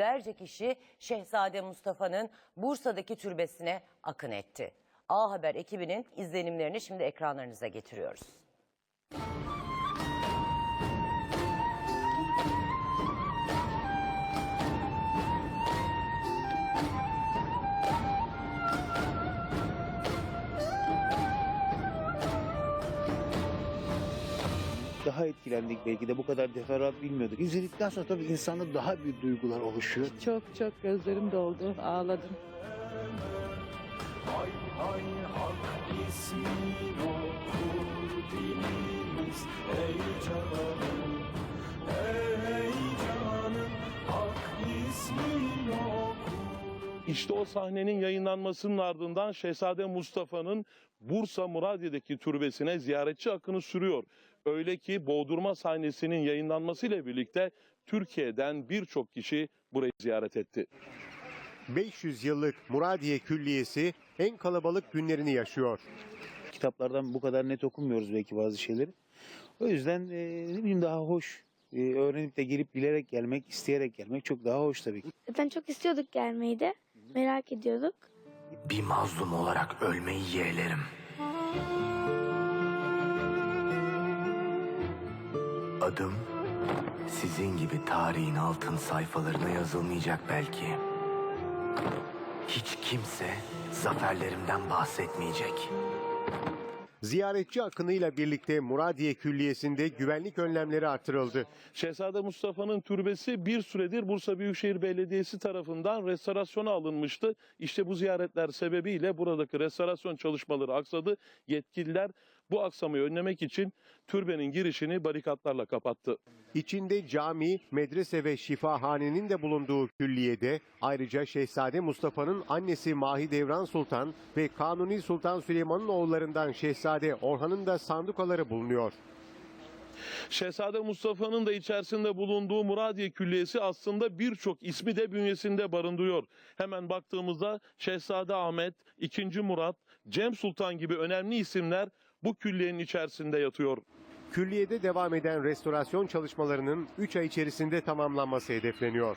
Yüzlerce kişi Şehzade Mustafa'nın Bursa'daki türbesine akın etti. A Haber ekibinin izlenimlerini şimdi ekranlarınıza getiriyoruz. Daha etkilendik belki de bu kadar teferruat bilmiyorduk. İzledikten sonra tabii insanda daha büyük duygular oluşuyor. Çok çok gözlerim doldu, ağladım. Hay hay hak ismin okur dilimiz Ey canım, ey canım Hak ismin okur İşte o sahnenin yayınlanmasının ardından Şehzade Mustafa'nın Bursa Muradiye'deki türbesine ziyaretçi akını sürüyor. Öyle ki boğdurma sahnesinin yayınlanmasıyla birlikte Türkiye'den birçok kişi burayı ziyaret etti. 500 yıllık Muradiye Külliyesi en kalabalık günlerini yaşıyor. Kitaplardan bu kadar net okumuyoruz belki bazı şeyleri. O yüzden e, ne bileyim daha hoş. E, öğrenip de gelip bilerek gelmek, isteyerek gelmek çok daha hoş tabii ki. Zaten çok istiyorduk gelmeyi de. Merak ediyorduk. Bir mazlum olarak ölmeyi yeğlerim Adım sizin gibi tarihin altın sayfalarına yazılmayacak belki. Hiç kimse zaferlerimden bahsetmeyecek. Ziyaretçi akınıyla birlikte Muradiye Külliyesi'nde güvenlik önlemleri artırıldı. Şehzade Mustafa'nın türbesi bir süredir Bursa Büyükşehir Belediyesi tarafından restorasyona alınmıştı. İşte bu ziyaretler sebebiyle buradaki restorasyon çalışmaları aksadı. Yetkililer bu aksamayı önlemek için türbenin girişini barikatlarla kapattı. İçinde cami, medrese ve şifahanenin de bulunduğu külliyede ayrıca Şehzade Mustafa'nın annesi Mahidevran Sultan ve Kanuni Sultan Süleyman'ın oğullarından Şehzade Orhan'ın da sandukaları bulunuyor. Şehzade Mustafa'nın da içerisinde bulunduğu Muradiye Külliyesi aslında birçok ismi de bünyesinde barındırıyor. Hemen baktığımızda Şehzade Ahmet, II. Murat, Cem Sultan gibi önemli isimler bu külliyenin içerisinde yatıyor. Külliyede devam eden restorasyon çalışmalarının 3 ay içerisinde tamamlanması hedefleniyor.